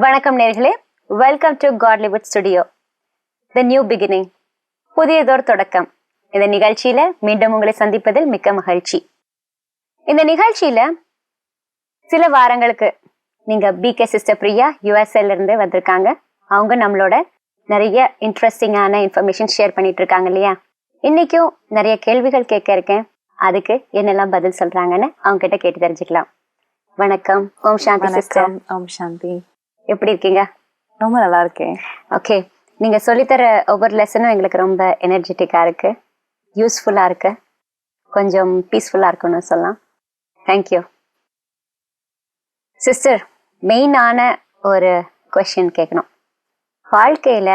வணக்கம் நேர்களே. Welcome to Godlywood studio the new beginning புதியதோர் தொடக்கம். இந்த நிகழ்ச்சியில மீண்டும் உங்களை சந்திப்பதில் மிக்க மகிழ்ச்சி. இந்த நிகழ்ச்சியில சில வாரங்களுக்கு நீங்க பிகே சிஸ்டர் பிரியா யூஎஸ்ஏல இருந்து வந்திருக்காங்க. அவங்க நம்மளோட நிறைய இன்ட்ரெஸ்டிங்கான இன்ஃபர்மேஷன் ஷேர் பண்ணிட்டு இருக்காங்க இல்லையா? இன்னைக்கும் நிறைய கேள்விகள் கேட்க இருக்கேன். அதுக்கு என்னெல்லாம் பதில் சொல்றாங்கன்னு அவங்க கிட்ட கேட்டு தெரிஞ்சுக்கலாம். வணக்கம். ஓம் சாந்தி சிஸ்டர் ஓம் சாந்தி. எப்படி இருக்கீங்க? ரொம்ப நல்லா இருக்கேன். ஓகே நீங்க சொல்லித்தர ஒவ்வொரு லெசனும் எங்களுக்கு ரொம்ப எனர்ஜெட்டிக்கா இருக்கு. யூஸ்ஃபுல்லா இருக்கு. கொஞ்சம் பீஸ்ஃபுல்லா இருக்குன்னு சொல்லலாம். தேங்க்யூ சிஸ்டர் மெயினான ஒரு கொஷின் கேட்கணும் வாழ்க்கையில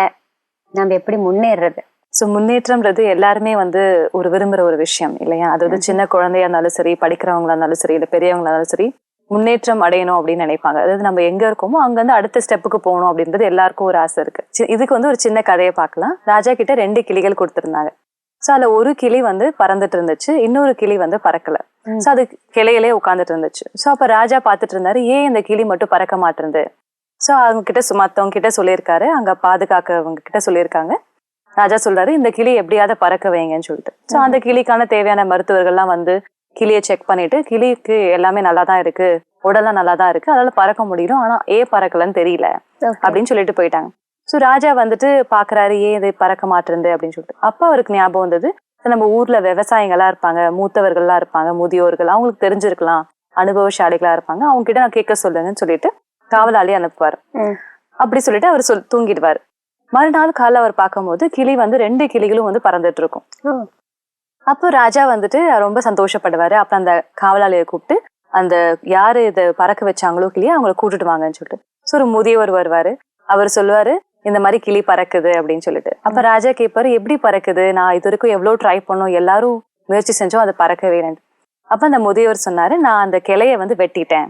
நம்ம எப்படி முன்னேறுறது ஸோ முன்னேற்றம்ன்றது எல்லாருமே வந்து ஒரு விரும்புற ஒரு விஷயம் இல்லையா? அதாவது சின்ன குழந்தையா இருந்தாலும் சரி படிக்கிறவங்களா இருந்தாலும் சரி இல்லை பெரியவங்களா இருந்தாலும் சரி முன்னேற்றம் அடையணும் அப்படின்னு நினைப்பாங்க. அதாவது நம்ம எங்க இருக்கோமோ அங்க வந்து அடுத்த ஸ்டெப்புக்கு போகணும் அப்படின்றது எல்லாருக்கும் ஒரு ஆசை இருக்கு. சி- இதுக்கு வந்து ஒரு சின்ன கதையை பார்க்கலாம். ராஜா கிட்ட ரெண்டு கிளிகள் கொடுத்திருந்தாங்க. ஸோ அதுல ஒரு கிளி வந்து பறந்துட்டு இருந்துச்சு. இன்னொரு கிளி வந்து பறக்கல. ஸோ அது கிளையிலே உட்காந்துட்டு இருந்துச்சு. ஸோ அப்ப ராஜா பார்த்துட்டு இருந்தாரு ஏன் இந்த கிளி மட்டும் பறக்க மாட்டேங்குது? ஸோ அவங்க கிட்ட சு- மத்தவங்க கிட்ட சொல்லியிருக்காரு. அங்க பாதுகாக்கவங்க கிட்ட சொல்லியிருக்காங்க. ராஜா சொல்றாரு இந்த கிளி எப்படியாவது பறக்க வைங்கன்னு சொல்லிட்டு. ஸோ அந்த கிளிக்கான தேவையான மருத்துவர்கள்லாம் வந்து கிளியை செக் பண்ணிட்டு கிளிக்கு எல்லாமே நல்லா தான் இருக்கு உடலாம் நல்லா தான் இருக்கு அதனால பறக்க முடியும் ஆனா ஏன் பறக்கலன்னு தெரியல அப்படின்னு சொல்லிட்டு போயிட்டாங்க. ஸோ ராஜா வந்துட்டு பாக்குறாரு ஏன் இது பறக்க மாட்டேருந்து அப்படின்னு சொல்லிட்டு. அப்ப அவருக்கு ஞாபகம் வந்தது "சரி, நம்ம ஊர்ல விவசாயிகளா இருப்பாங்க மூத்தவர்கள்லாம் இருப்பாங்க முதியோர்கள் அவங்களுக்கு தெரிஞ்சிருக்கலாம் அனுபவசாலிகளா இருப்பாங்க அவங்க கிட்ட நான் கேட்க சொல்லுங்கன்னு சொல்லிட்டு காவலாளி அனுப்புவார். அப்படி சொல்லிட்டு அவர் சொல் தூங்கிடுவார். மறுநாள் காலைல அவர் பார்க்கும்போது கிளி வந்து ரெண்டு கிளிகளும் வந்து பறந்துட்டு இருக்கும். அப்போ ராஜா வந்துட்டு ரொம்ப சந்தோஷப்படுவாரு. அப்புறம் அந்த காவலாளியை கூப்பிட்டு அந்த யாரு இதை பறக்க வச்சாங்களோ கிளியை அவங்கள கூட்டிட்டு வாங்கன்னு சொல்லிட்டு. ஸோ ஒரு முதியவர் வருவாரு. அவர் சொல்லுவாரு இந்த மாதிரி கிளி பறக்குது அப்படின்னு சொல்லிட்டு. அப்ப ராஜா கேட்பாரு எப்படி பறக்குது? நான் இது வரைக்கும் எவ்வளவு ட்ரை பண்ணோம். எல்லாரும் முயற்சி செஞ்சோம் அது பறக்கவே அப்ப அந்த முதியவர் சொன்னாரு நான் அந்த கிளைய வந்து வெட்டிட்டேன்.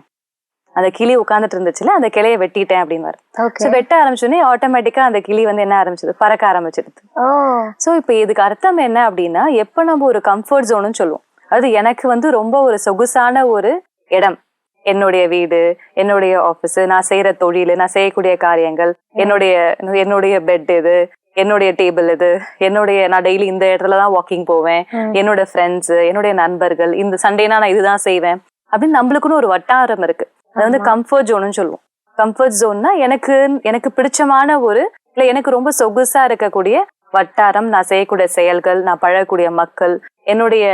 அந்த கிளி உட்கார்ந்துட்டு இருந்துச்சுல அந்த கிளைய வெட்டிட்டேன் அப்படின்னு ஓகே ஸோ வெட்ட ஆரம்பிச்சோடனே ஆட்டோமேட்டிக்கா அந்த கிளி வந்து என்ன ஆரம்பிச்சது? பறக்க ஆரம்பிச்சிடுது. ஓ. ஸோ இப்போ இதுக்கு அர்த்தம் என்ன அப்படின்னா எப்போ நம்ம ஒரு கம்ஃபர்ட் ஜோனுன்னு சொல்லுவோம். அது எனக்கு வந்து ரொம்ப ஒரு சொகுசான ஒரு இடம். என்னுடைய வீடு என்னுடைய ஆஃபீஸ் நான் செய்யற தொழில் நான் செய்யக்கூடிய காரியங்கள் என்னுடைய என்னுடைய பெட் இது என்னுடைய டேபிள் இது என்னுடைய நான் டெய்லி இந்த இடத்துல தான் வாக்கிங் போவேன். என்னோட ஃப்ரெண்ட்ஸ் என்னுடைய நண்பர்கள் இந்த சண்டேனா நான் இதுதான் செய்வேன். அப்படின்னு நம்மளுக்குன்னு ஒரு வட்டாரம் இருக்கு. அது வந்து. கம்ஃபர்ட் ஜோன்னு சொல்லுவோம். கம்ஃபர்ட் ஜோன்னா எனக்கு எனக்கு பிடிச்சமான ஒரு இல்ல எனக்கு ரொம்ப சொகுசா இருக்கக்கூடிய வட்டாரம் நான் செய்யக்கூடிய செயல்கள் நான் பழகக்கூடிய மக்கள் என்னுடைய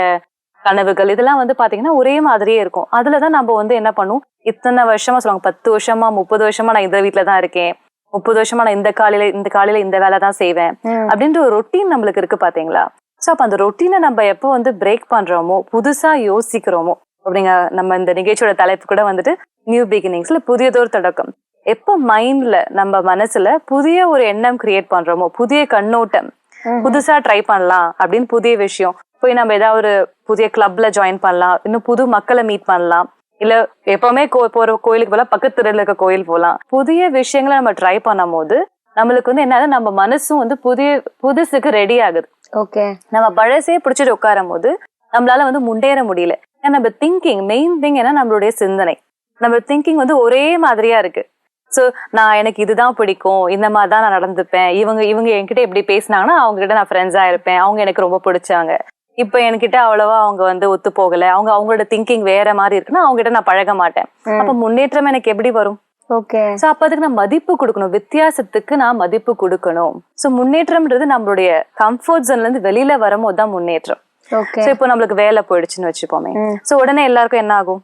கனவுகள் இதெல்லாம் வந்து பாத்தீங்கன்னா ஒரே மாதிரியே இருக்கும். அதுலதான் நம்ம வந்து என்ன பண்ணுவோம்? இத்தனை வருஷமா சொல்லுவாங்க பத்து வருஷமா முப்பது வருஷமா நான் இந்த வீட்டுல தான் இருக்கேன். முப்பது வருஷமா நான் இந்த காலையில இந்த காலையில இந்த வேலை தான் செய்வேன். அப்படின்ற ஒரு ரொட்டீன் நம்மளுக்கு இருக்கு பாத்தீங்களா? சோ அப்ப அந்த ரொட்டீனை நம்ம எப்போ வந்து பிரேக் பண்றோமோ புதுசா யோசிக்கிறோமோ அப்படிங்க நம்ம இந்த நிகழ்ச்சியோட தலைப்பு கூட வந்துட்டு நியூ பிகினிங்ஸ்ல புதியதொரு தொடக்கம். எப்போ மைண்ட்ல நம்ம மனசுல புதிய ஒரு எண்ணம் கிரியேட் பண்றோமோ புதிய கண்ணோட்டம். புதுசா ட்ரை பண்ணலாம் அப்படின்னு புதிய விஷயம். போய் நம்ம ஏதாவது ஒரு புதிய கிளப்ல ஜாயின் பண்ணலாம் இன்னும் புது மக்களை மீட் பண்ணலாம். இல்ல எப்பவுமே கோ- போற கோயிலுக்கு போலாம் பக்கத்து தெருல இருக்க கோயில் போலாம். புதிய விஷயங்களை நம்ம ட்ரை பண்ணும் போது நம்மளுக்கு வந்து என்னன்னா நம்ம மனசும் வந்து புதிய புதுசுக்கு ரெடி ஆகுது. ஓகே நம்ம பழசே பிடிச்சிட்டு உட்காரும் போது நம்மளால வந்து முன்னேற முடியல. ஏன்னா நம்ம திங்கிங் மெயின் திங் என்ன நம்மளுடைய சிந்தனை. நம்ம திங்கிங் வந்து ஒரே மாதிரியா இருக்கு. சோ நான் எனக்கு இதுதான் பிடிக்கும். இந்த மாதிரி தான் நான் நடந்துப்பேன். இவங்க இவங்க என்கிட்ட எப்படி பேசினாங்கன்னா அவங்க கிட்ட நான் ஃப்ரெண்ட்ஸா இருப்பேன். அவங்க எனக்கு ரொம்ப பிடிச்சாங்க. இப்ப என்கிட்ட அவ்வளவா அவங்க வந்து ஒத்து போகல. அவங்க அவங்களோட திங்கிங் வேற மாதிரி இருக்குன்னா அவங்க கிட்ட நான் பழக மாட்டேன். அப்ப முன்னேற்றம் எனக்கு எப்படி வரும்? ஓகே. சோ அப்ப அதுக்கு நான் மதிப்பு கொடுக்கணும். வித்தியாசத்துக்கு நான் மதிப்பு கொடுக்கணும். சோ முன்னேற்றம்ன்றது நம்மளுடைய கம்ஃபர்ட் ஜோன்ல இருந்து வெளியில வரும்போது தான் முன்னேற்றம். சோ இப்போ நம்மளுக்கு வேலை போயிடுச்சுன்னு வச்சுப்போமே. சோ உடனே எல்லாருக்கும் என்ன ஆகும்?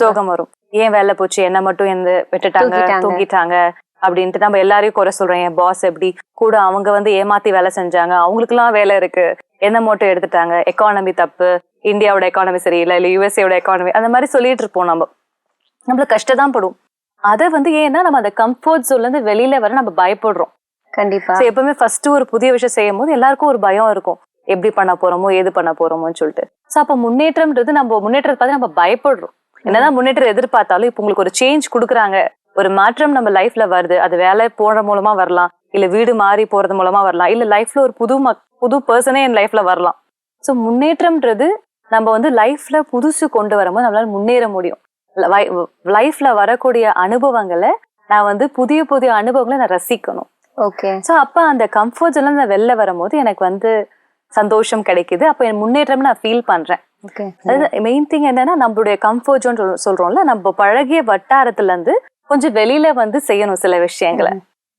சோகம் வரும். ஏன் வேலை போச்சு? என்ன மட்டும் எந்த விட்டுட்டாங்க. தூங்கிட்டாங்க அப்படின்ட்டு நம்ம எல்லாரையும் குறை சொல்றோம். என் பாஸ் எப்படி? கூட அவங்க வந்து ஏமாத்தி வேலை செஞ்சாங்க. அவங்களுக்குலாம் வேலை இருக்கு. என்ன மட்டும் எடுத்துட்டாங்க? எக்கானமி தப்பு. இந்தியாவோட எக்கானமி சரியில்லை. இல்ல யூஎஸ்ஏவோட எக்கானமி அந்த மாதிரி சொல்லிட்டு இருப்போம் நம்ம. நம்மளுக்கு கஷ்டம் தான் படும். அதை வந்து ஏன்னா நம்ம அந்த கம்ஃபர்ட் ஜோன்ல இருந்து வெளியில வர நம்ம பயப்படுறோம். கண்டிப்பா. எப்பவுமே ஃபர்ஸ்ட் ஒரு புதிய விஷயம் செய்யும் போது எல்லாருக்கும் ஒரு பயம் இருக்கும். எப்படி பண்ண போறோமோ ஏது பண்ண போறோமோன்னு சொல்லிட்டு. சோ அப்ப முன்னேற்றம்ன்றது நம்ம முன்னேற்றத்தை பார்த்து நம்ம பயப்படுறோம். என்னதான் முன்னேற்றம் எதிர்பார்த்தாலும் இப்போ உங்களுக்கு ஒரு சேஞ்ச் கொடுக்குறாங்க. ஒரு மாற்றம் நம்ம லைஃப்ல வருது. அது வேலை போற மூலமா வரலாம். இல்ல வீடு மாறி போறது மூலமா வரலாம். இல்ல லைஃப்ல ஒரு புது புது பர்சனே என் லைஃப்ல வரலாம். சோ முன்னேற்றம்ன்றது நம்ம வந்து லைஃப்ல புதுசு கொண்டு வரும்போது நம்மளால முன்னேற முடியும். லைஃப்ல வரக்கூடிய அனுபவங்களை நான் வந்து புதிய புதிய அனுபவங்களை நான் ரசிக்கணும். ஓகே ஸோ அப்ப அந்த கம்ஃபர்ட் ஜோன்ல நான் வெளில வரும்போது எனக்கு வந்து சந்தோஷம் கிடைக்குது. அப்ப என் முன்னேற்றம் நான் ஃபீல் பண்றேன். அதாவது மெயின் திங் என்னன்னா நம்மளுடைய கம்ஃபர்ட் ஜோன் சொல்றோம்ல நம்ம பழகிய வட்டாரத்துல இருந்து கொஞ்சம் வெளியில வந்து செய்யணும் சில விஷயங்களை.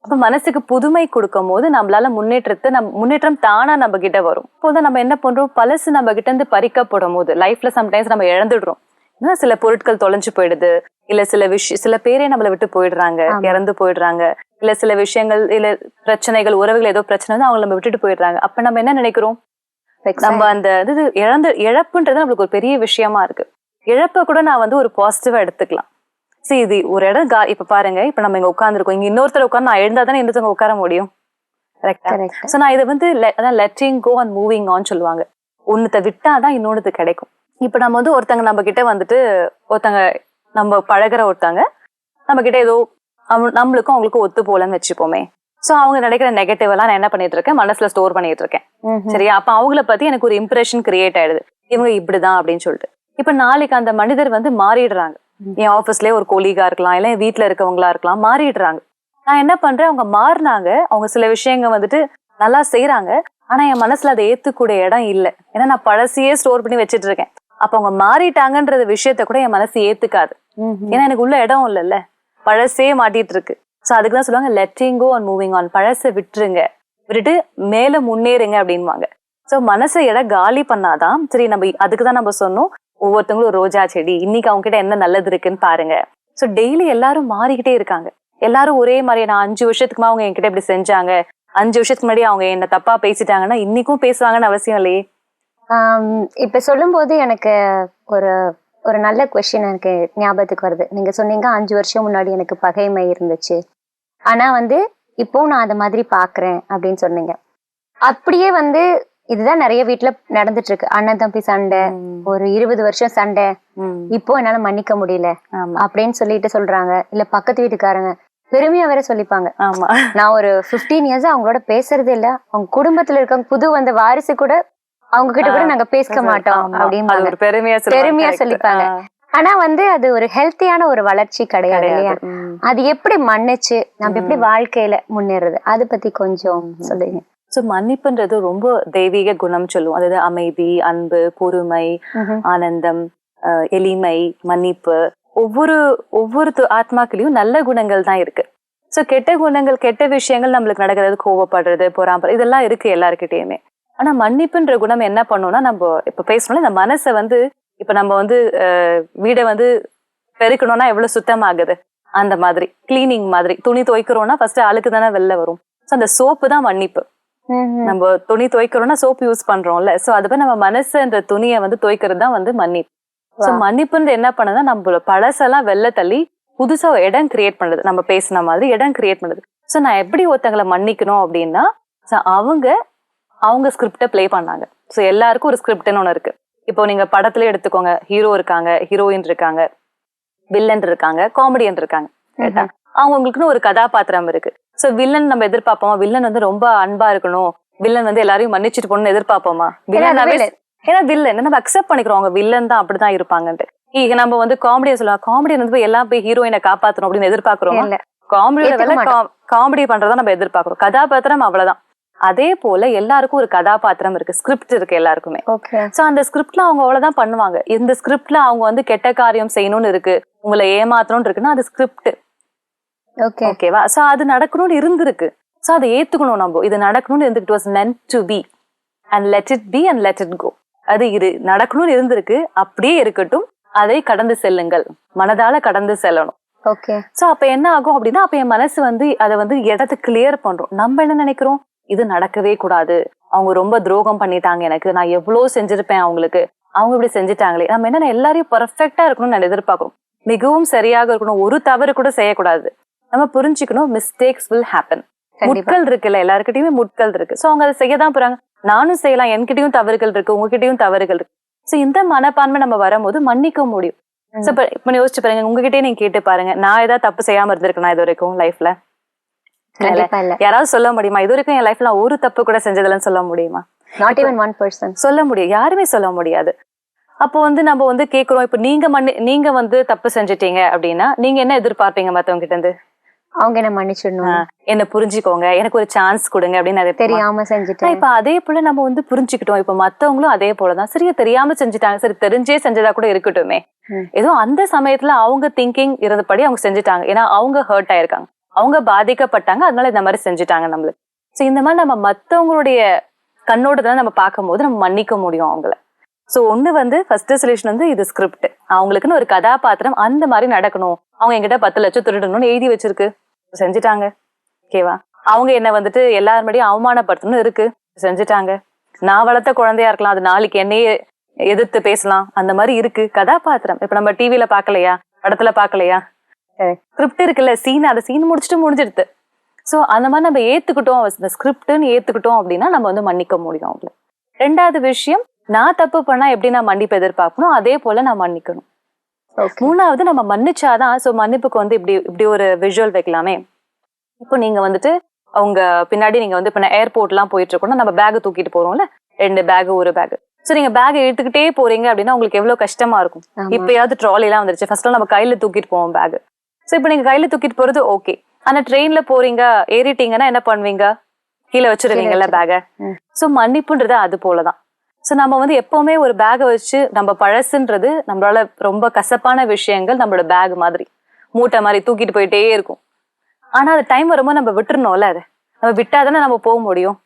அப்ப மனசுக்கு புதுமை கொடுக்கும் போது நம்மளால முன்னேற்றத்தை நம் முன்னேற்றம் தானா நம்ம கிட்ட வரும் இப்போதான் நம்ம என்ன பண்றோம்? பழசு நம்ம கிட்ட இருந்து பறிக்கப்படும் போது லைஃப்ல சம்டைம்ஸ் நம்ம இழந்துடுறோம். சில பொருட்கள் தொலைஞ்சு போயிடுது. இல்ல சில விஷயம் சில பேரே நம்மளை விட்டு போயிடுறாங்க. இறந்து போயிடுறாங்க. இல்ல சில விஷயங்கள் இல்ல பிரச்சனைகள் உறவுகள் ஏதோ பிரச்சனை வந்து அவங்க நம்ம விட்டுட்டு போயிடுறாங்க. அப்ப நம்ம என்ன நினைக்கிறோம்? நம்ம அந்த இது இழந்து இழப்புன்றது நம்மளுக்கு ஒரு பெரிய விஷயமா இருக்கு. இழப்ப கூட நான் வந்து ஒரு பாசிட்டிவா எடுத்துக்கலாம். சரி இது ஒரு இடம் கா இப்ப பாருங்க இப்ப நம்ம இங்க உட்காந்துருக்கோம் இங்க இன்னொருத்தர் உட்காந்து நான் எழுந்தா தானே இன்னொருத்தவங்க உட்கார முடியும்? கரெக்டா சோ நான் இதை வந்து அதான் letting go and moving on சொல்லுவாங்க. ஒண்ணுத்த விட்டாதான் இன்னொன்னு கிடைக்கும். இப்ப நம்ம வந்து ஒருத்தங்க நம்ம கிட்ட வந்துட்டு ஒருத்தங்க நம்ம பழகுற ஒருத்தங்க நம்ம கிட்ட ஏதோ நம்மளுக்கும் அவங்களுக்கும் ஒத்து போலன்னு வச்சுப்போமே. சோ அவங்க நினைக்கிற நெகட்டிவ் எல்லாம் நான் என்ன பண்ணிட்டு இருக்கேன் மனசுல ஸ்டோர் பண்ணிட்டு இருக்கேன் சரியா? அப்ப அவங்கள பத்தி எனக்கு ஒரு இம்ப்ரெஷன் கிரியேட் ஆயிடுது. இவங்க இப்படிதான் அப்படின்னு சொல்லிட்டு. இப்ப நாளைக்கு அந்த மனிதர் வந்து மாறிடுறாங்க. என் ஆபீஸ்லயே ஒரு கொலீகா இருக்கலாம் இல்ல வீட்ல இருக்கவங்களா இருக்கலாம் மாறிடுறாங்க. நான் என்ன பண்றேன்? அவங்க மாறினாங்க. அவங்க சில விஷயங்க வந்துட்டு நல்லா செய்றாங்க. ஆனா என் மனசுல அதை ஏத்துக்கூடிய இடம் இல்ல. ஏன்னா நான் பழசையே ஸ்டோர் பண்ணி வச்சிட்டு இருக்கேன் அப்ப அவங்க மாறிட்டாங்கன்றது விஷயத்த கூட என் மனசு ஏத்துக்காது. ஏன்னா எனக்கு உள்ள இடம் இல்லைல்ல. பழசே மாட்டிட்டு இருக்கு சோ அதுக்கு தான் சொல்லுவாங்க letting go and moving on பழசை விட்டுருங்க. விட்டுட்டு மேல முன்னேறுங்க அப்படின்வாங்க. சோ மனசை இடம் காலி பண்ணாதான் சரி நம்ம அதுக்கு தான் நம்ம சொன்னோம் ஒவ்வொருத்தவங்களும் ரோஜா செடி இன்னைக்கு அவங்க கிட்ட என்ன நல்லது இருக்குன்னு பாருங்க. சோ டெய்லி எல்லாரும் மாறிக்கிட்டே இருக்காங்க. எல்லாரும் ஒரே மாதிரி நான் அஞ்சு வருஷத்துக்கு முன்னாடி அவங்க என்கிட்ட இப்படி செஞ்சாங்க. அஞ்சு வருஷத்துக்கு முன்னாடி அவங்க என்ன தப்பா பேசிட்டாங்கன்னா இன்னைக்கும் பேசுவாங்கன்னு அவசியம் இல்லையே. இப்ப சொல்லும்போது எனக்கு ஒரு ஒரு நல்ல கொஸ்டின் எனக்கு ஞாபகத்துக்கு வருது. நீங்க சொன்னீங்க அஞ்சு வருஷம் முன்னாடி எனக்கு பகைமை இருந்துச்சு. ஆனா வந்து இப்போ நான் அந்த மாதிரி பாக்குறேன் அப்படின்னு சொன்னீங்க. அப்படியே வந்து இதுதான் நிறைய வீட்ல நடந்துட்டு இருக்கு அண்ணன் தம்பி சண்டை ஒரு இருபது வருஷம் சண்டை. இப்போ என்னால மன்னிக்க முடியல. அப்படின்னு சொல்லிட்டு சொல்றாங்க. இல்ல பக்கத்து வீட்டுக்காரங்க. பெருமையா வேற சொல்லிப்பாங்க. ஆமா. நான் ஒரு 15 இயர்ஸ் அவங்களோட பேசுறதே இல்ல. அவங்க குடும்பத்துல இருக்க புது வந்த வாரிசு கூட அவங்க கிட்ட கூட நாங்க பேச மாட்டோம் அப்படின்னு பெருமையா. பெருமையா. சொல்லிப்பாங்க. ஆனா வந்து அது ஒரு ஹெல்த்தியான ஒரு வளர்ச்சி கிடையாது இல்லையா. அது எப்படி மன்னிச்சு நம்ம எப்படி வாழ்க்கையில முன்னேறது? அது பத்தி கொஞ்சம் சொல்லுங்க. சோ மன்னிப்புன்றது ரொம்ப தெய்வீக குணம் சொல்லுவோம். அதாவது அமைதி அன்பு பொறுமை ஆனந்தம் எளிமை மன்னிப்பு. ஒவ்வொரு ஒவ்வொரு ஆத்மாக்களையும் நல்ல குணங்கள் தான் இருக்கு. சோ கெட்ட குணங்கள் கெட்ட விஷயங்கள் நம்மளுக்கு நடக்கிறது கோவப்படுறது பொறாம இதெல்லாம் இருக்கு எல்லாருக்கிட்டயுமே ஆனா மன்னிப்புன்ற குணம் என்ன பண்ணும்னா நம்ம இப்ப பேசணும்ல இந்த மனசை வந்து இப்ப நம்ம வந்து வீடை வந்து பெருக்கணும்னா எவ்வளவு சுத்தமாகுது? அந்த மாதிரி கிளீனிங் மாதிரி துணி துவைக்கிறோம்னா ஃபர்ஸ்ட் அழுக்கு தானே வெளில வரும். சோ அந்த சோப்பு தான் மன்னிப்பு. நம்ம துணி துவைக்கிறோம்னா சோப் யூஸ் பண்றோம்ல. சோ அது மாதிரி நம்ம மனசுன்ற துணியை வந்து துவைக்கிறது தான் வந்து மன்னிப்பு. So Wow. மன்னிப்புன்றது என்ன பண்ணுதுன்னா நம்மளோட பழசெல்லாம் வெளில தள்ளி புதுசா இடம் கிரியேட் பண்ணுது. நம்ம பேசின மாதிரி இடம் கிரியேட் பண்ணுது. சோ நான் எப்படி ஒருத்தங்களை மன்னிக்கணும் அப்படின்னா அவங்க அவங்க ஸ்கிரிப்டை ப்ளே பண்ணாங்க. சோ எல்லாருக்கும் ஒரு ஸ்கிரிப்ட்னு ஒண்ணு இருக்கு. இப்போ நீங்க படத்துல எடுத்துக்கோங்க. ஹீரோ இருக்காங்க ஹீரோயின் இருக்காங்க வில்லன் இருக்காங்க காமெடியன் இருக்காங்க அவங்களுக்குன்னு ஒரு கதாபாத்திரம் இருக்கு. சோ வில்லன் நம்ம எதிர்பார்ப்போமா? வில்லன் வந்து ரொம்ப அன்பா இருக்கணும். வில்லன் வந்து எல்லாரையும் மன்னிச்சிட்டு போகணும்னு எதிர்பார்ப்போமா? வில்லனாவே. ஏன்னா வில்லன் நம்ம அக்செப்ட் பண்ணிக்கிறோம். அவங்க வில்லன் தான் அப்படிதான் இருப்பாங்கன்ட்டு. ಈಗ நம்ம வந்து காமெடியை சொல்லலாம் காமெடியன் வந்து எல்லாம் போய் ஹீரோயினை காப்பாத்தணும் அப்படின்னு எதிர்பார்க்கிறோம்? காமெடியோட வேலை காமெடி பண்றதா நம்ம எதிர்பார்க்கிறோம். கதாபாத்திரம் அவ்வளவுதான். அதே போல எல்லாருக்கும் ஒரு கதாபாத்திரம் இருக்கு ஸ்கிரிப்ட் இருக்கு எல்லாருக்குமே. சோ அந்த ஸ்கிரிப்ட்ல அவங்க அவ்வளவுதான் பண்ணுவாங்க. இந்த ஸ்கிரிப்ட்ல அவங்க வந்து கெட்ட காரியம் செய்யணும்னு இருக்கு. உங்களை ஏமாத்தணும்னு இருக்குன்னா அது ஸ்கிரிப்ட் ஓகே ஓகேவா சோ அது நடக்கணும்னு இருந்திருக்கு. சோ அதை ஏத்துக்கணும் நம்ம. இது நடக்கணும்னு இருந்துட்டு was meant to be and let it be and let it go அது இரு நடக்கணும்னு இருந்திருக்கு. அப்படியே இருக்கட்டும். அதை கடந்து செல்லுங்கள். மனதால கடந்து செல்லணும். ஓகே சோ அப்ப என்ன ஆகும் அப்படின்னா அப்ப என் மனசு வந்து அதை வந்து இடத்த கிளியர் பண்றோம். நம்ம என்ன நினைக்கிறோம்? இது நடக்கவே கூடாது. அவங்க ரொம்ப துரோகம் பண்ணிட்டாங்க எனக்கு. நான் எவ்வளவு செஞ்சிருப்பேன் அவங்களுக்கு. அவங்க இப்படி செஞ்சுட்டாங்களே. நம்ம என்ன எல்லாரையும் பர்ஃபெக்டா இருக்கணும்னு நான் எதிர்பார்க்கிறோம் மிகவும் சரியாக இருக்கணும். ஒரு தவறு கூட செய்யக்கூடாது. நம்ம புரிஞ்சுக்கணும் மிஸ்டேக்ஸ் வில் ஹேப்பன் முட்கள் இருக்குல்ல எல்லாருக்கிட்டயுமே முட்கள் இருக்கு. சோ அவங்க அதை செய்யதான் போறாங்க. நானும் செய்யலாம். என்கிட்டயும் தவறுகள் இருக்கு. உங்ககிட்டயும் தவறுகள் இருக்கு. சோ இந்த மனப்பான்மை நம்ம வரும்போது மன்னிக்க முடியும். சோ இப்ப இப்ப யோசிச்சு பாருங்க. உங்ககிட்டயே நீங்க கேட்டு பாருங்க. நான் ஏதாவது தப்பு செய்யாம இருந்திருக்கேனா இது வரைக்கும் லைஃப்ல யாராவது சொல்ல முடியுமா? இது வரைக்கும் என் லைஃப்ல ஒரு தப்பு கூட செஞ்சதில்லன்னு சொல்ல முடியுமா? நாட் ஈவன் ஒன் பர்சன் சொல்ல முடியும். யாருமே சொல்ல முடியாது. அப்போ வந்து நம்ம வந்து கேக்குறோம். இப்ப நீங்க மன்னி நீங்க வந்து தப்பு செஞ்சுட்டீங்க அப்படின்னா நீங்க என்ன எதிர்பார்ப்பீங்க மத்தவங்க கிட்ட இருந்து அவங்க என்ன மன்னிச்சிடணும்? என்ன புரிஞ்சுக்கோங்க. எனக்கு ஒரு சான்ஸ் கொடுங்க அப்படின்னு நிறைய தெரியாம ஆனா, செஞ்சுட்டேன். இப்ப அதே போல நம்ம வந்து புரிஞ்சுக்கிட்டோம். இப்ப மத்தவங்களும் அதே போலதான். சரியா தெரியாம செஞ்சுட்டாங்க. சரி தெரிஞ்சே செஞ்சதா கூட இருக்கட்டுமே. ஏதோ அந்த சமயத்துல அவங்க திங்கிங் இருந்தபடி அவங்க செஞ்சுட்டாங்க. ஏன்னா அவங்க ஹர்ட் ஆயிருக்காங்க. அவங்க பாதிக்கப்பட்டாங்க அதனால இந்த மாதிரி செஞ்சுட்டாங்க நம்மளுக்கு. ஸோ இந்த மாதிரி நம்ம மத்தவங்களுடைய கண்ணோடு தான் நம்ம பார்க்கும்போது நம்ம மன்னிக்க முடியும் அவங்கள. சோ ஒன்று வந்து ஃபர்ஸ்ட் சொல்யூஷன் வந்து இது ஸ்கிரிப்ட் அவங்களுக்குன்னு ஒரு கதாபாத்திரம் அந்த மாதிரி நடக்கணும். அவங்க எங்கிட்ட பத்து லட்சம் திருடணும்னு எழுதி வச்சிருக்கு. செஞ்சுட்டாங்க. ஓகேவா அவங்க என்ன வந்துட்டு எல்லாருமடியும் அவமானப்படுத்தணும்னு இருக்கு. செஞ்சுட்டாங்க. நான் வளர்த்த குழந்தையா இருக்கலாம் அது நாளைக்கு என்னையே எதிர்த்து பேசலாம். அந்த மாதிரி இருக்கு. கதாபாத்திரம். இப்ப நம்ம டிவியில பாக்கலையா படத்துல பாக்கலையா ஸ்கிரிப்ட் இருக்குல்ல சீன் அந்த சீன் முடிச்சுட்டு முடிஞ்சிடுது. சோ அந்த மாதிரி நம்ம ஏத்துக்கிட்டோம் இந்த ஸ்கிரிப்ட்னு ஏத்துக்கிட்டோம் அப்படின்னா நம்ம வந்து மன்னிக்க முடியும் அவங்கள. ரெண்டாவது விஷயம் நான் தப்பு பண்ணா எப்படி நான் மன்னிப்பு எதிர்பார்க்கணும்? அதே போல நான் மன்னிக்கணும். மூணாவது நம்ம மன்னிச்சாதான் சோ மன்னிப்புக்கு வந்து இப்படி இப்படி ஒரு விஷுவல் வைக்கலாமே. இப்போ நீங்க வந்துட்டு அவங்க பின்னாடி நீங்க வந்து இப்ப ஏர்போர்ட் எல்லாம் போயிட்டு இருக்கோம்னா நம்ம பேக் தூக்கிட்டு போறோம்ல? ரெண்டு பேக் ஒரு பேக் சோ நீங்க பேக் இழுத்துக்கிட்டே போறீங்க அப்படின்னா உங்களுக்கு எவ்வளவு கஷ்டமா இருக்கும். இப்பயாவது ட்ராலி எல்லாம் வந்துருச்சு. ஃபர்ஸ்ட் நம்ம கையில தூக்கிட்டு போவோம் பேக் சோ இப்போ நீங்க கையில தூக்கிட்டு போறது ஓகே ஆனா ட்ரெயின்ல போறீங்க ஏறிட்டீங்கன்னா என்ன பண்ணுவீங்க? கீழே வச்சிருவீங்கல்ல பேக. சோ மன்னிப்புன்றது அது போலதான். சோ நம்ம வந்து எப்பவுமே ஒரு பேகை வச்சு நம்ம பழசுன்றது நம்மளால ரொம்ப கசப்பான விஷயங்கள் நம்மளோட பேக் மாதிரி. மூட்டை மாதிரி தூக்கிட்டு போயிட்டே இருக்கும். ஆனா அது டைம் வரும்போது நம்ம விட்டுறணும்ல அதை. நம்ம விட்டாதானே நம்ம போக முடியும்.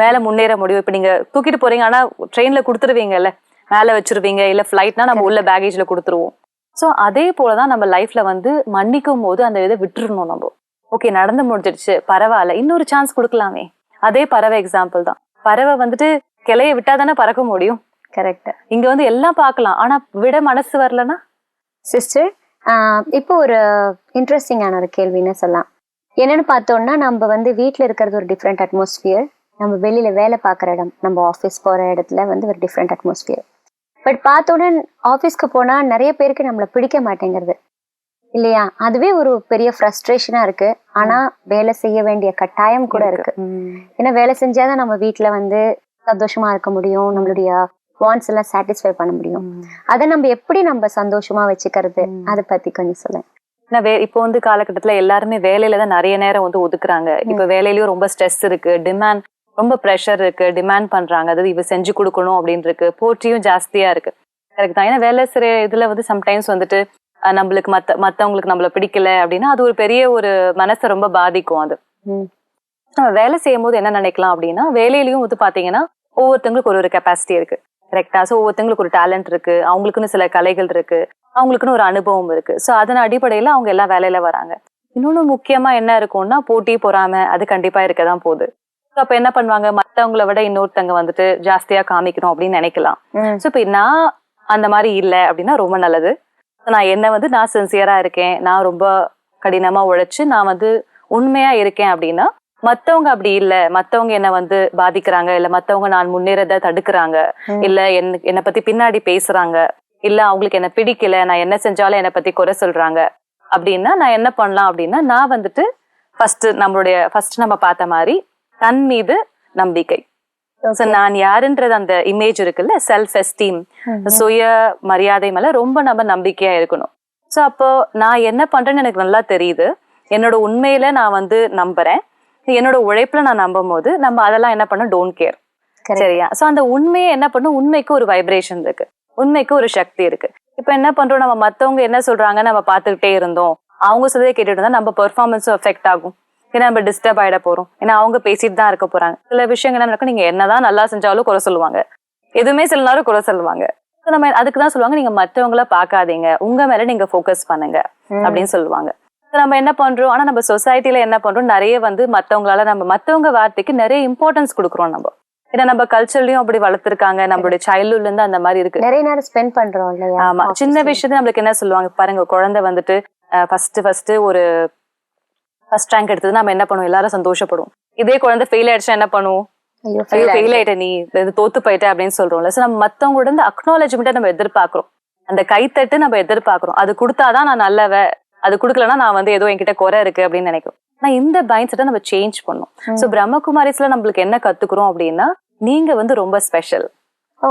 மேல முன்னேற முடியும். இப்ப நீங்க தூக்கிட்டு போறீங்க ஆனா ட்ரெயின்ல கொடுத்துருவீங்கல்ல? மேல வச்சிருவீங்க இல்ல ஃபிளைட்னா நம்ம உள்ள பேகேஜ்ல கொடுத்துருவோம். சோ அதே போலதான் நம்ம லைஃப்ல வந்து மன்னிக்கும் போது அந்த இதை விட்டுறணும் நம்ம. ஓகே நடந்து முடிஞ்சிடுச்சு பரவாயில்ல. இன்னொரு சான்ஸ் கொடுக்கலாமே. அதே பறவை எக்ஸாம்பிள் தான். பறவை வந்துட்டு கிளைய விட்டாதானே பறக்க முடியும்? கரெக்ட் இங்க வந்து எல்லாம் பார்க்கலாம். ஆனா விட மனசு வரலன்னா? சிஸ்டர் இப்போ ஒரு இன்ட்ரெஸ்டிங்கான ஒரு கேள்வின்னு சொல்லலாம். என்னன்னு பார்த்தோம்னா நம்ம வந்து வீட்டில் இருக்கிறது ஒரு டிஃப்ரெண்ட் அட்மாஸ்பியர் நம்ம வெளியில வேலை பார்க்குற இடம் நம்ம ஆஃபீஸ் போகிற இடத்துல வந்து ஒரு டிஃப்ரெண்ட் அட்மாஸ்பியர் பட் பார்த்தோன்னே ஆஃபீஸ்க்கு போனால் நிறைய பேருக்கு நம்மளை பிடிக்க மாட்டேங்கிறது. இல்லையா? அதுவே ஒரு பெரிய ஃப்ரஸ்ட்ரேஷனாக இருக்கு. ஆனால் வேலை செய்ய வேண்டிய கட்டாயம் கூட இருக்கு. ஏன்னா வேலை செஞ்சாதான் நம்ம வீட்டில் வந்து சந்தோஷமா இருக்க முடியும். நம்மளுடைய வாண்ட்ஸ் எல்லாம் சாட்டிஸ்ஃபை பண்ண முடியும். அதை நம்ம எப்படி நம்ம சந்தோஷமா வச்சுக்கிறது. அதை பத்தி கொஞ்சம் சொல்லுங்க. நான் வே இப்போ வந்து காலகட்டத்துல எல்லாருமே வேலையில தான் நிறைய நேரம் வந்து ஒதுக்குறாங்க. இப்ப வேலையிலயும் ரொம்ப ஸ்ட்ரெஸ் இருக்கு. டிமாண்ட் ரொம்ப ப்ரெஷர் இருக்கு டிமாண்ட் பண்றாங்க அதாவது இவ செஞ்சு கொடுக்கணும் அப்படின்னு இருக்கு போட்டியும் ஜாஸ்தியா இருக்கு. கரெக்ட் தான். ஏன்னா வேலை செய்ற இதுல வந்து சம்டைம்ஸ் வந்துட்டு நம்மளுக்கு மத்த மத்தவங்களுக்கு நம்மள பிடிக்கல அப்படின்னா அது ஒரு பெரிய ஒரு மனசை ரொம்ப பாதிக்கும் அது. நம்ம வேலை செய்யும் போது என்ன நினைக்கலாம் அப்படின்னா வேலையிலயும் வந்து பாத்தீங்கன்னா ஒவ்வொருத்தவங்களுக்கு ஒரு ஒரு கெப்பாசிட்டி இருக்கு. கரெக்டா ஸோ ஒவ்வொருத்தவங்களுக்கு ஒரு டேலண்ட் இருக்கு. அவங்களுக்குன்னு சில கலைகள் இருக்கு. அவங்களுக்குன்னு ஒரு அனுபவம் இருக்கு. ஸோ அதன் அடிப்படையில அவங்க எல்லாம் வேலையில வராங்க. இன்னொன்னு முக்கியமா என்ன இருக்கும்னா போட்டி பொறாம அது கண்டிப்பா இருக்க தான் போகுது. அப்ப என்ன பண்ணுவாங்க? மத்தவங்கள விட இன்னொருத்தங்க வந்துட்டு ஜாஸ்தியா காமிக்கணும் அப்படின்னு நினைக்கலாம். ஸோ இப்போ நான் அந்த மாதிரி இல்லை அப்படின்னா ரொம்ப நல்லது. நான் என்ன வந்து நான் சின்சியரா இருக்கேன். நான் ரொம்ப கடினமா உழைச்சு நான் வந்து உண்மையா இருக்கேன் அப்படின்னா மத்தவங்க அப்படி இல்ல. மத்தவங்க என்ன வந்து பாதிக்கிறாங்க. இல்ல மத்தவங்க நான் முன்னேறத தடுக்கிறாங்க. இல்ல என்ன என்னை பத்தி பின்னாடி பேசுறாங்க. இல்ல அவங்களுக்கு என்ன பிடிக்கல. நான் என்ன செஞ்சாலும் என்னை பத்தி குறை சொல்றாங்க. அப்படின்னா நான் என்ன பண்ணலாம் அப்படின்னா நான் வந்துட்டு ஃபர்ஸ்ட் நம்மளுடைய ஃபர்ஸ்ட் நம்ம பார்த்த மாதிரி தன் மீது நம்பிக்கை. So, நான் யாருன்றது அந்த இமேஜ் இருக்குல்ல? செல்ஃப் எஸ்டீம் ம். சுய மரியாதை மேல ரொம்ப நம்ம நம்பிக்கையா இருக்கணும். சோ அப்போ நான் என்ன பண்றேன்னு எனக்கு நல்லா தெரியுது. என்னோட உண்மையில நான் வந்து நம்புறேன். என்னோட உழைப்புல நான் நம்பும் போது நம்ம அதெல்லாம் என்ன பண்ண டோன்ட் கேர். சரியா? சோ அந்த உண்மையை என்ன பண்ணும்? உண்மைக்கு ஒரு வைப்ரேஷன் இருக்கு. உண்மைக்கு ஒரு சக்தி இருக்கு. இப்ப என்ன பண்றோம்? நம்ம மத்தவங்க என்ன சொல்றாங்க நம்ம பார்த்துக்கிட்டே இருந்தோம். அவங்க சொல்லவே கேட்டுட்டு இருந்தா நம்ம பெர்ஃபார்மன்ஸும் எஃபெக்ட் ஆகும். ஏன்னா நம்ம டிஸ்டர்ப் ஆயிட போறோம். ஏன்னா அவங்க பேசிட்டு தான் இருக்க போறாங்க. சில விஷயங்கள் என்ன நடக்கும்? நீங்க என்னதான் நல்லா செஞ்சாலும் குறை சொல்லுவாங்க. எதுவுமே சில நேரம் குறை சொல்லுவாங்க. நம்ம அதுக்கு தான் சொல்லுவாங்க நீங்க மத்தவங்கள பார்க்காதீங்க. உங்க மேல நீங்க ஃபோக்கஸ் பண்ணுங்க. அப்படின்னு சொல்லுவாங்க. நம்ம என்ன பண்றோம்? ஆனா நம்ம சொசைட்டில என்ன பண்றோம்? நிறைய வந்து மத்தவங்களால நம்ம மத்தவங்க வார்த்தைக்கு நிறைய இம்பார்ட்டன்ஸ் கொடுக்குறோம் நம்ம. ஏன்னா நம்ம கல்ச்சர்லயும் அப்படி வளர்த்துருக்காங்க. நம்மளுடைய சைல்ட்ஹுட்ல இருந்து அந்த மாதிரி இருக்கு. நிறைய நேரம் ஸ்பெண்ட் பண்றோம் ஆமா. சின்ன. விஷயத்துல நம்மளுக்கு என்ன சொல்லுவாங்க? பாருங்க குழந்தை வந்துட்டு ஃபர்ஸ்ட் ஃபர்ஸ்ட் ஒரு ஃபர்ஸ்ட் ரேங்க் எடுத்தது நம்ம என்ன பண்ணுவோம்? எல்லாரும் சந்தோஷப்படுவோம். இதே குழந்தை ஃபெயில் ஆயிடுச்சா என்ன பண்ணுவோம்? ஐயோ, ஃபெயில். ஆயிட்ட நீ தோத்து போயிட்ட அப்படின்னு சொல்றோம்ல. சோ நம்ம மத்தவங்களோட இருந்து அக்னாலஜ்மெண்ட்டை நம்ம எதிர்பார்க்கிறோம். அந்த கைத்தட்டு நம்ம எதிர்பார்க்கிறோம். அது கொடுத்தாதான் நான் நல்லவ அது கொடுக்கலன்னா நான் வந்து ஏதோ என்கிட்ட குறை இருக்கு அப்படின்னு நினைக்கிறோம். ஆனா இந்த மைண்ட் செட்டை நம்ம சேஞ்ச் பண்ணணும். ம். சோ பிரம்மகுமாரிஸ்ல நம்மளுக்கு என்ன கத்துக்கிறோம் அப்படின்னா நீங்க வந்து ரொம்ப ஸ்பெஷல்.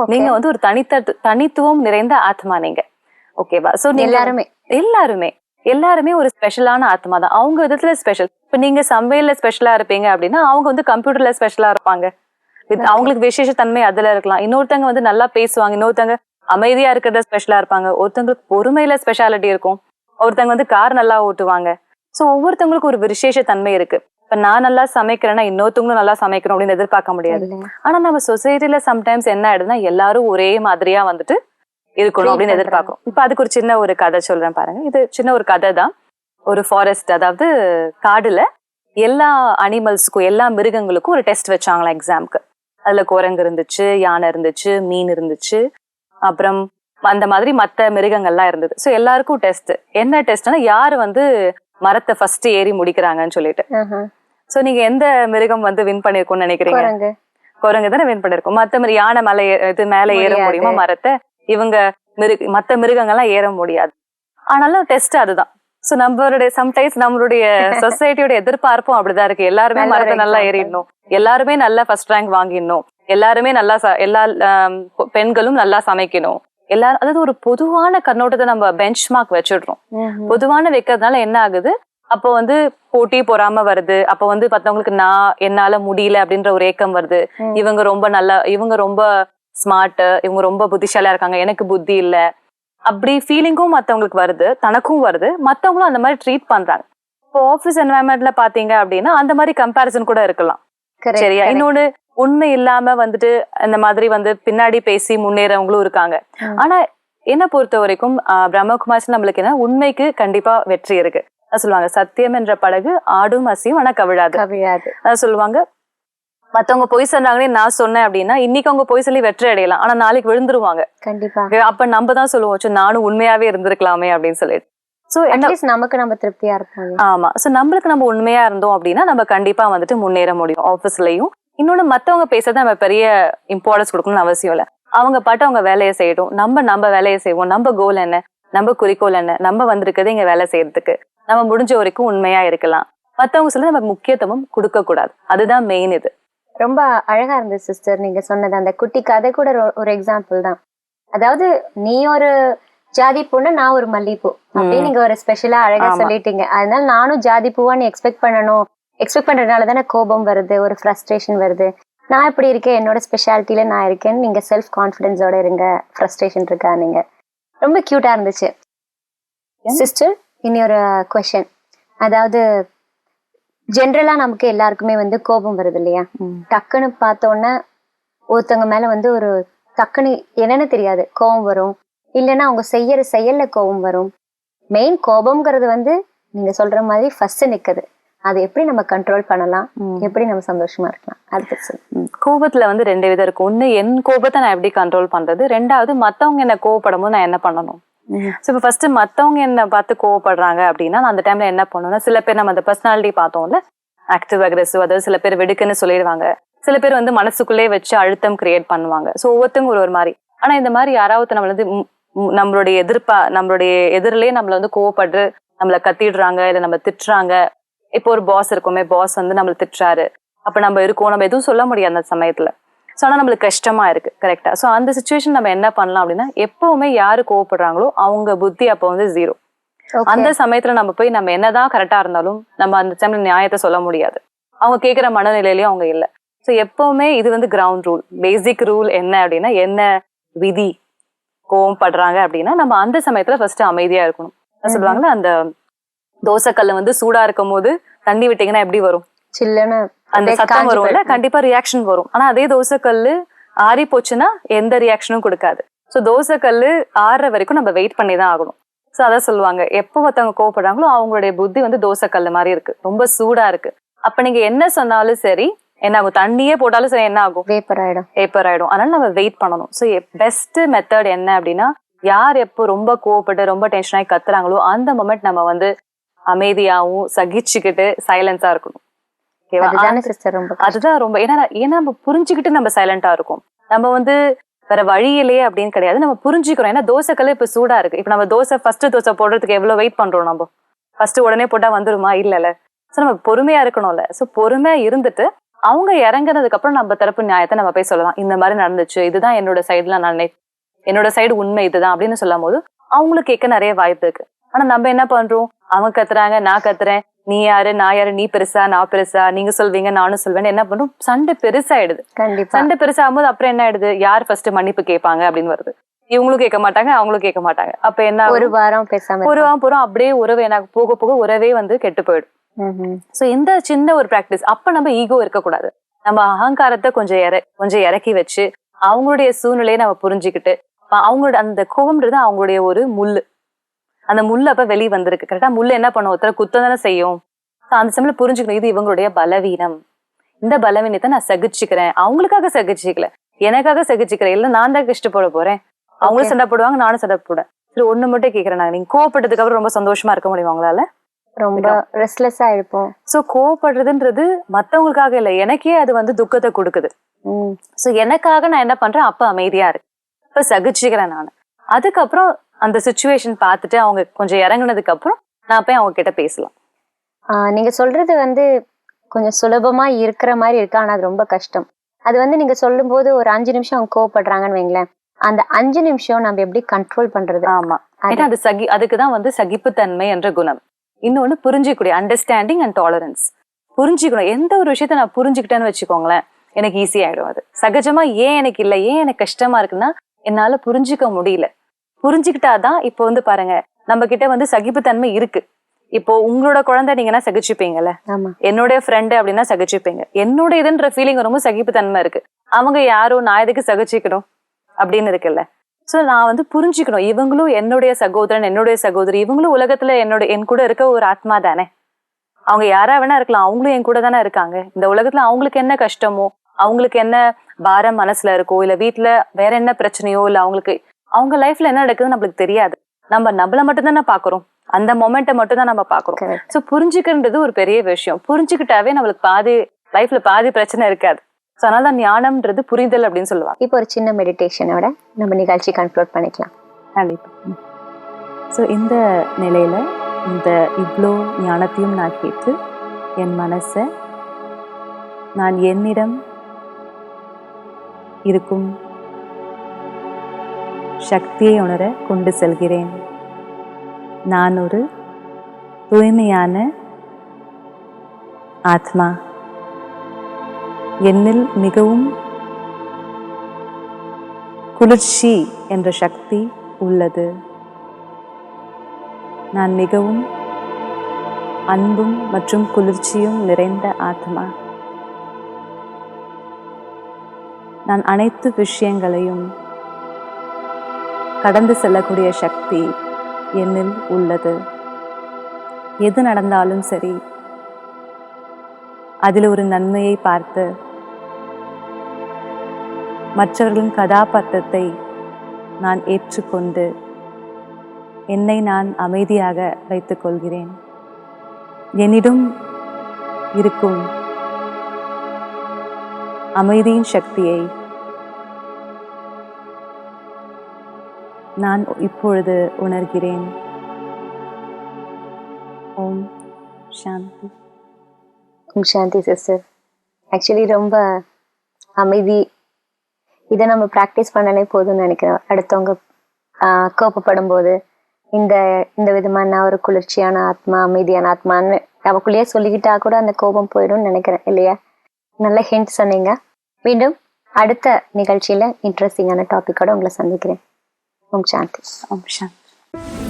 நீங்க வந்து ஒரு தனித்த தனித்துவம் நிறைந்த ஆத்மா நீங்க. ஓகேவா சோ எல்லாருமே. எல்லாருமே. எல்லாருமே ஒரு ஸ்பெஷலான ஆத்மா தான். அவங்க விதத்துல ஸ்பெஷல் இப்ப நீங்க சமையல்ல ஸ்பெஷலா இருப்பீங்க அப்படின்னா அவங்க வந்து கம்ப்யூட்டர்ல ஸ்பெஷலா இருப்பாங்க. அவங்களுக்கு விசேஷ தன்மை அதுல இருக்கலாம். இன்னொருத்தங்க வந்து நல்லா பேசுவாங்க. இன்னொருத்தங்க அமைதியா இருக்கிறத ஸ்பெஷலா இருப்பாங்க. ஒருத்தங்களுக்கு பொறுமையில ஸ்பெஷாலிட்டி இருக்கும். ஒருத்தங்க வந்து கார் நல்லா ஓட்டுவாங்க. சோ ஒவ்வொருத்தவங்களுக்கும் ஒரு விசேஷ தன்மை இருக்கு. இப்ப நான் நல்லா சமைக்கிறேன்னா இன்னொருத்தவங்களும் நல்லா சமைக்கணும் அப்படின்னு எதிர்பார்க்க முடியாது. ஆனா நம்ம சொசைட்டில சம்டைம்ஸ் என்ன ஆயிடுதுன்னா எல்லாரும் ஒரே மாதிரியா வந்துட்டு இருக்கணும் அப்படின்னு. எதிர்பார்க்கும். இப்ப அதுக்கு ஒரு சின்ன ஒரு கதை சொல்றேன் பாருங்க. இது சின்ன ஒரு கதை தான். ஒரு ஃபாரஸ்ட் அதாவது காடுல எல்லா அனிமல்ஸ்க்கும் எல்லா மிருகங்களுக்கும் ஒரு டெஸ்ட் வச்சாங்களா எக்ஸாம்க்கு அதுல குரங்கு இருந்துச்சு யானை இருந்துச்சு மீன் இருந்துச்சு. அப்புறம் அந்த மாதிரி மத்த மிருகங்கள்லாம் இருந்தது. ஸோ எல்லாருக்கும் டெஸ்ட் என்ன டெஸ்ட்னா யாரு வந்து மரத்தை ஃபர்ஸ்ட் ஏறி முடிக்கிறாங்கன்னு சொல்லிட்டு. சோ நீங்க எந்த மிருகம் வந்து வின் பண்ணிருக்கும்னு நினைக்கிறீங்க? குரங்கு. தானே வின் பண்ணிருக்கும். மத்த மாதிரி யானை மலை இது மேல ஏற. முடியுமா? மரத்தை இவங்க மிருக மத்த மிருகங்கள்லாம் ஏற முடியாது. ஆனாலும் டெஸ்ட் அதுதான். சோ நம்மளுடைய சம்டைம்ஸ் நம்மளுடைய சொசைட்டியோட எதிர்பார்ப்பும் அப்படிதான் இருக்கு. எல்லாருமே மரத்தை நல்லா. ஏறிடணும். எல்லாருமே நல்லா ஃபர்ஸ்ட் ரேங்க் வாங்கிடணும். எல்லாருமே நல்லா எல்லா பெண்களும் நல்லா சமைக்கணும். எல்லாரும் அதாவது ஒரு பொதுவான கண்ணோட்டத்தை நம்ம பெஞ்ச் மார்க் வச்சிடுறோம். பொதுவான வைக்கிறதுனால என்ன ஆகுது? அப்போ வந்து போட்டி பொறாம வருது. அப்ப வந்து மத்தவங்களுக்கு நான் என்னால முடியல அப்படின்ற ஒரு ஏக்கம் வருது. இவங்க ரொம்ப நல்லா இவங்க ரொம்ப ஸ்மார்ட் இவங்க ரொம்ப புத்திசாலியா இருக்காங்க எனக்கு புத்தி இல்ல. அப்படி ஃபீலிங்கும் மத்தவங்களுக்கு வருது தனக்கும் வருது மத்தவங்களும் அந்த மாதிரி ட்ரீட் பண்றாங்க. இப்போ ஆஃபீஸ் என்வாயன்மெண்ட்ல பாத்தீங்க அப்படின்னா அந்த மாதிரி கம்பேரிசன் கூட இருக்கலாம். சரியா. இன்னொன்னு உண்மை இல்லாம வந்துட்டு அந்த மாதிரி வந்து பின்னாடி பேசி முன்னேறவங்களும் இருக்காங்க. ஆனா என்ன பொறுத்த வரைக்கும் பிரம்மகுமார்ஸ் நம்மளுக்கு என்ன உண்மைக்கு கண்டிப்பா வெற்றி இருக்கு. சொல்லுவாங்க சத்தியம் என்ற படகு ஆடும் அசையும் ஆனா கவிழாது. சொல்லுவாங்க மத்தவங்க பொய் சொன்னாங்கன்னே நான் சொன்னேன் அப்படின்னா இன்னைக்கு அவங்க பொய் சொல்லி வெற்றி அடையலாம். ஆனா நாளைக்கு விழுந்துருவாங்க. கண்டிப்பா. அப்ப நம்ம தான் சொல்லுவோம் "ச்சே, நானும் உண்மையாவே இருந்திருக்கலாமே அப்படின்னு சொல்லிட்டு. சோ என்ன அட்லீஸ்ட் நமக்கு நம்ம திருப்தியா இருப்போம். ஆமா. சோ நம்மளுக்கு நம்ம உண்மையா இருந்தோம் அப்படின்னா நம்ம கண்டிப்பா வந்துட்டு முன்னேற முடியும் ஆபீஸ்லயும் இன்னொன்னு மத்தவங்க பேசதான் நம்ம பெரிய இம்பார்ட்டன்ஸ் கொடுக்கணும்னு அவசியம் இல்ல. அவங்க பாட்டு அவங்க வேலையை செய்யட்டும். நம்ம நம்ம வேலையை செய்வோம். நம்ம கோல் என்ன? நம்ம குறிக்கோள் என்ன? நம்ம வந்திருக்கிறது இங்க வேலை செய்யறதுக்கு. நம்ம முடிஞ்ச வரைக்கும் உண்மையா இருக்கலாம். மத்தவங்க சொல்ல நம்ம முக்கியத்துவம் கொடுக்க கூடாது அதுதான் மெயின் இது. ரொம்ப அழகா இருந்தது சிஸ்டர் நீங்க சொன்னது அந்த குட்டி கதை கூட ஒரு- எக்ஸாம்பிள் தான். அதாவது நீ ஒரு ஜாதி பொண்ணு நான் ஒரு மல்லிகைப்பூ அப்படின்னு நீங்க ஒரு ஸ்பெஷலா அழகா. சொல்லிட்டீங்க. அதனால நானும் ஜாதி பூவான்னு எக்ஸ்பெக்ட் பண்ணணும். எக்ஸ்பெக்ட் பண்றதுனால தானே கோபம் வருது ஒரு ஃப்ரஸ்ட்ரேஷன் வருது. நான் இப்படி இருக்கேன் என்னோட ஸ்பெஷாலிட்டியில நான் இருக்கேன் நீங்க செல்ஃப் கான்பிடன்ஸோட இருங்க. ஃப்ரஸ்ட்ரேஷன் இருக்கா நீங்க ரொம்ப கியூட்டா இருந்துச்சு. சிஸ்டர் இனி ஒரு கொஷின் அதாவது ஜென்ரலா நமக்கு எல்லாருக்குமே வந்து கோபம் வருது இல்லையா? டக்குன்னு பார்த்தோன்னே ஒருத்தவங்க மேல வந்து ஒரு டக்குன்னு என்னன்னு தெரியாது கோபம் வரும். இல்லைன்னா அவங்க செய்யற செயல்ல கோபம் வரும். மெயின் கோபம்ங்கிறது வந்து நீங்க சொல்ற மாதிரி ஃபர்ஸ்ட் நிக்குது. அதை எப்படி நம்ம கண்ட்ரோல் பண்ணலாம்? எப்படி நம்ம சந்தோஷமா இருக்கலாம்? அடுத்து. கோபத்துல வந்து ரெண்டு விதம் இருக்கு. ஒண்ணு என் கோபத்தை நான் எப்படி கண்ட்ரோல் பண்றது? ரெண்டாவது மத்தவங்க என்ன கோவப்படும் போது நான் என்ன பண்ணணும்? ஸோ இப்போ ஃபர்ஸ்ட் மத்தவங்க என்ன பார்த்து கோவப்படுறாங்க அப்படின்னா அந்த டைம்ல என்ன பண்ணணும்னா சில பேர் நம்ம அந்த பர்சனாலிட்டி பார்த்தோம்ல ஆக்டிவ் அக்ரெசிவ் அதாவது சில பேர் வெடுக்குன்னு சொல்லிடுவாங்க. சில பேர் வந்து மனசுக்குள்ளே வச்சு அழுத்தம் கிரியேட் பண்ணுவாங்க. ஸோ ஒவ்வொருத்தவங்க ஒரு ஒரு மாதிரி. ஆனா இந்த மாதிரி யாராவது நம்மள வந்து நம்மளுடைய எதிர்ப்பா நம்மளுடைய எதிரிலே நம்மள வந்து கோவப்படுற நம்மள கத்திடுறாங்க இல்லை நம்ம திட்டுறாங்க. இப்போ ஒரு பாஸ் இருக்கோமே பாஸ் வந்து நம்மள திட்டுறாரு. அப்ப நம்ம இருக்கோம் நம்ம எதுவும் சொல்ல முடியாது அந்த சமயத்துல. ஸோ ஆனால் நம்மளுக்கு கஷ்டமா இருக்கு கரெக்டா ஸோ அந்த சுச்சுவேஷன் நம்ம என்ன பண்ணலாம் அப்படின்னா எப்பவுமே யாரு கோவப்படுறாங்களோ அவங்க புத்தி அப்போ வந்து ஜீரோ. அந்த சமயத்துல நம்ம போய் நம்ம என்னதான் கரெக்டா இருந்தாலும் நம்ம அந்த டைம்ல நியாயத்தை சொல்ல முடியாது. அவங்க கேட்குற மனநிலையிலயும் அவங்க இல்லை. ஸோ எப்பவுமே இது வந்து கிரவுண்ட் ரூல் பேசிக் ரூல் என்ன அப்படின்னா என்ன விதி கோவப்படுறாங்க அப்படின்னா நம்ம அந்த சமயத்துல ஃபர்ஸ்ட் அமைதியா இருக்கணும். என்ன சொல்லுவாங்கல்ல அந்த தோசைக்கல்ல வந்து சூடா இருக்கும் போது தண்ணி விட்டீங்கன்னா எப்படி வரும்? சில்லுன்னு அந்த சத்தம் வரும்ல. கண்டிப்பா ரியாக்ஷன் வரும். ஆனா அதே தோசைக்கல்லு ஆறி போச்சுன்னா எந்த ரியாக்ஷனும் கொடுக்காது. ஸோ தோசைக்கல்லு ஆறுற வரைக்கும் நம்ம வெயிட் பண்ணி தான் ஆகணும். ஸோ அதான் சொல்லுவாங்க. எப்போ ஒருத்தவங்க கோவப்படுறாங்களோ அவங்களுடைய புத்தி வந்து தோசைக்கல்லு மாதிரி இருக்கு. ரொம்ப சூடா இருக்கு. அப்ப நீங்க என்ன சொன்னாலும் சரி என்ன ஆகும்? தண்ணியே போட்டாலும் சரி என்ன ஆகும்? வேப்பர் ஆயிடும். பேப்பர் ஆயிடும். அதனால நம்ம வெயிட் பண்ணணும். ஸோ பெஸ்ட் மெத்தட் என்ன அப்படின்னா யார் எப்போ ரொம்ப கோவப்பட்டு ரொம்ப டென்ஷன் ஆகி கத்துறாங்களோ அந்த மொமெண்ட் நம்ம வந்து அமைதியாவும் சகிச்சுக்கிட்டு சைலன்ஸா இருக்கணும். அதுதானே ரொம்ப கஷ்டம். அதுதான் ரொம்ப ஏன்னா ஏன்னா நம்ம புரிஞ்சுக்கிட்டு நம்ம சைலண்டா இருக்கும். நம்ம வந்து வேற வழி இல்லையே அப்படின்னு கிடையாது. நம்ம புரிஞ்சுக்கிறோம். ஏன்னா தோசைக்கல்ல இப்ப சூடா இருக்கு. இப்ப நம்ம தோசை ஃபர்ஸ்ட் தோசை போடுறதுக்கு எவ்வளவு வெயிட் பண்றோம் நம்ம? ஃபர்ஸ்ட் உடனே போட்டா வந்துருமா? இல்லல சோ நம்ம பொறுமையா இருக்கணும்ல. சோ பொறுமையா இருந்துட்டு அவங்க இறங்குனதுக்கு அப்புறம் நம்ம தரப்பு நியாயத்தை நம்ம போய் சொல்லலாம். இந்த மாதிரி நடந்துச்சு. இதுதான் என்னோட சைடுல நான் என்னோட சைடு உண்மை இதுதான் அப்படின்னு சொல்லும் போது அவங்களுக்கு கேட்க நிறைய வாய்ப்பு இருக்கு. ஆனா நம்ம என்ன பண்றோம்? அவங்க கத்துறாங்க நான் கத்துறேன். நீ யாரு நான் யாரு நீ பெருசா நான் பெருசா நீங்க சொல்வீங்க நானும் சொல்வேன் என்ன பண்றோம் சண்டை பெருசாயிடுது. சண்டை பெருசாகும் போது அப்புறம் என்ன ஆயிடுது? யார் ஃபர்ஸ்ட் மன்னிப்பு கேட்பாங்க அப்படின்னு வருது. இவங்களும் கேட்க மாட்டாங்க அவங்களும் கேட்க மாட்டாங்க. அப்ப என்ன? ஒரு வாரம் பேசாம ஒரு வாரம் போறோம் அப்படியே உறவு என்ன போக போக உறவே வந்து கெட்டு போயிடும். சோ இந்த சின்ன ஒரு பிராக்டிஸ் அப்ப நம்ம ஈகோ இருக்கக்கூடாது. நம்ம அகங்காரத்தை கொஞ்சம் இற கொஞ்சம் இறக்கி வச்சு அவங்களுடைய சூழ்நிலையை நம்ம புரிஞ்சுக்கிட்டு அவங்களோட அந்த கோபம்ன்றது அவங்களுடைய ஒரு முள்ளு. அந்த முள்ளு அப்ப வெளியே வந்திருக்கு. கரெக்டா முள்ளு என்ன பண்ணும்? ஒருத்தர குத்தம் தானே செய்யும். அந்த சமயம் புரிஞ்சுக்கணும். இது இவங்களுடைய பலவீனம். இந்த பலவீனத்தை நான் சகிச்சுக்கிறேன். அவங்களுக்காக சகிச்சுக்கல. எனக்காக சகிச்சுக்கிறேன் இல்ல நான் தான் கஷ்டப்பட போறேன். அவங்களும் சண்டை போடுவாங்க நானும் சண்டை போடுவேன். சரி ஒண்ணு மட்டும் கேக்குறேன் நாங்க நீங்க கோவப்பட்டதுக்கு அப்புறம் ரொம்ப சந்தோஷமா இருக்க முடியும் உங்களால? ரொம்ப ரெஸ்ட்லெஸ்ஸா இருப்போம். சோ கோவப்படுறதுன்றது மத்தவங்களுக்காக இல்ல. எனக்கே அது வந்து துக்கத்தை கொடுக்குது. சோ எனக்காக நான் என்ன பண்றேன்? அப்ப அமைதியா இருக்கு. இப்ப சகிச்சுக்கிறேன் நான். அதுக்கப்புறம் அந்த சுச்சுவேஷன் பார்த்துட்டு அவங்க கொஞ்சம் இறங்குனதுக்கு அப்புறம் நான் போய் அவங்க கிட்ட பேசலாம். ஆஹ் நீங்க சொல்றது வந்து கொஞ்சம் சுலபமா இருக்கிற மாதிரி இருக்கு ஆனா அது ரொம்ப கஷ்டம். அது வந்து நீங்க சொல்லும்போது ஒரு அஞ்சு நிமிஷம் அவங்க கோவப்படுறாங்கன்னு வைங்களேன். அந்த அஞ்சு நிமிஷம் நம்ம எப்படி கண்ட்ரோல் பண்றது? ஆமா. ஏன்னா அது சகி அதுக்குதான் வந்து சகிப்புத்தன்மை என்ற குணம். இன்னொன்னு புரிஞ்சிக்கக்கூடிய அண்டர்ஸ்டாண்டிங் அண்ட் டாலரன்ஸ் புரிஞ்சுக்கணும். எந்த ஒரு விஷயத்த நான் புரிஞ்சுக்கிட்டேன்னு வச்சுக்கோங்களேன் எனக்கு ஈஸி ஆயிடும் அது. சகஜமா ஏன் எனக்கு இல்லை ஏன் எனக்கு கஷ்டமா இருக்குன்னா என்னால புரிஞ்சுக்க முடியல. புரிஞ்சுக்கிட்டாதான் இப்போ வந்து பாருங்க நம்ம கிட்ட வந்து சகிப்புத்தன்மை இருக்கு. இப்போ உங்களோட குழந்தை நீங்கன்னா சகிச்சுப்பீங்கல்ல? என்னுடைய ஃப்ரெண்டு அப்படின்னா சகிச்சுப்பீங்க. என்னோட இதுன்ற ஃபீலிங் ரொம்ப சகிப்புத்தன்மை இருக்கு. அவங்க யாரோ நான் எதுக்கு சகிச்சுக்கணும்? அப்படின்னு இருக்குல்ல. சோ நான் வந்து புரிஞ்சுக்கணும். இவங்களும் என்னுடைய சகோதரன் என்னுடைய சகோதரி இவங்களும் உலகத்துல என்னோட என் கூட இருக்க ஒரு ஆத்மா தானே. அவங்க யாரா வேணா இருக்கலாம். அவங்களும் என் கூட தானே இருக்காங்க. இந்த உலகத்துல அவங்களுக்கு என்ன கஷ்டமோ அவங்களுக்கு என்ன பாரம் மனசுல இருக்கோ இல்ல வீட்ல வேற என்ன பிரச்சனையோ இல்ல அவங்களுக்கு அவங்க லைஃப்ல என்ன நடக்குதுன்னு நம்மளுக்கு தெரியாது. நம்ம நம்மள மட்டும் தானே பாக்குறோம் அந்த மொமெண்ட்டை மட்டும் தான் நம்ம பாக்குறோம். சோ புரிஞ்சுக்கிறது ஒரு பெரிய விஷயம். புரிஞ்சுக்கிட்டாவே நம்மளுக்கு பாதி லைஃப்ல பாதி பிரச்சனை இருக்காது. சோ அதனால தான் ஞானம்ன்றது புரிதல் அப்படின்னு சொல்லுவாங்க. இப்போ ஒரு சின்ன மெடிடேஷனோட நம்ம நிகழ்ச்சி கன்க்ளூட் பண்ணிக்கலாம். கண்டிப்பா. ஸோ இந்த நிலையில இந்த இவ்வளோ ஞானத்தையும் நான் கேட்டு என் மனசை நான் என்னிடம் இருக்கும் சக்தியை உணர கொண்டு செல்கிறேன். நான் ஒரு தூய்மையான ஆத்மா. என்னில் மிகவும் குளிர்ச்சி என்ற சக்தி உள்ளது. நான் மிகவும் அன்பும் மற்றும் குளிர்ச்சியும் நிறைந்த ஆத்மா. நான் அனைத்து விஷயங்களையும் கடந்து செல்லக்கூடிய சக்தி என்னில் உள்ளது. எது நடந்தாலும் சரி அதில் ஒரு நன்மையை பார்த்து மற்றவர்களின் கதாபாத்திரத்தை நான் ஏற்றுக்கொண்டு என்னை நான் அமைதியாக வைத்துக் கொள்கிறேன். என்னிடம் இருக்கும் அமைதியின் சக்தியை நான் இப்பொழுது உணர்கிறேன். ஓம் சாந்தி. உம் சாந்தி சிஸ்டர். ஆக்சுவலி ரொம்ப அமைதி. இதை நம்ம ப்ராக்டிஸ் பண்ணாலே போதும்னு நினைக்கிறேன். அடுத்தவங்க ஆஹ், கோபப்படும் போது இந்த இந்த விதமான ஒரு குளிர்ச்சியான ஆத்மா அமைதியான ஆத்மான்னு நமக்குள்ளேயே சொல்லிக்கிட்டா கூட அந்த கோபம் போயிடும்னு நினைக்கிறேன் இல்லையா? நல்ல ஹிண்ட் சொன்னீங்க. மீண்டும் அடுத்த நிகழ்ச்சியில் இன்ட்ரெஸ்டிங்கான டாப்பிக்கோட உங்களை சந்திக்கிறேன். உம் சாந்தி ஓம் சாந்தி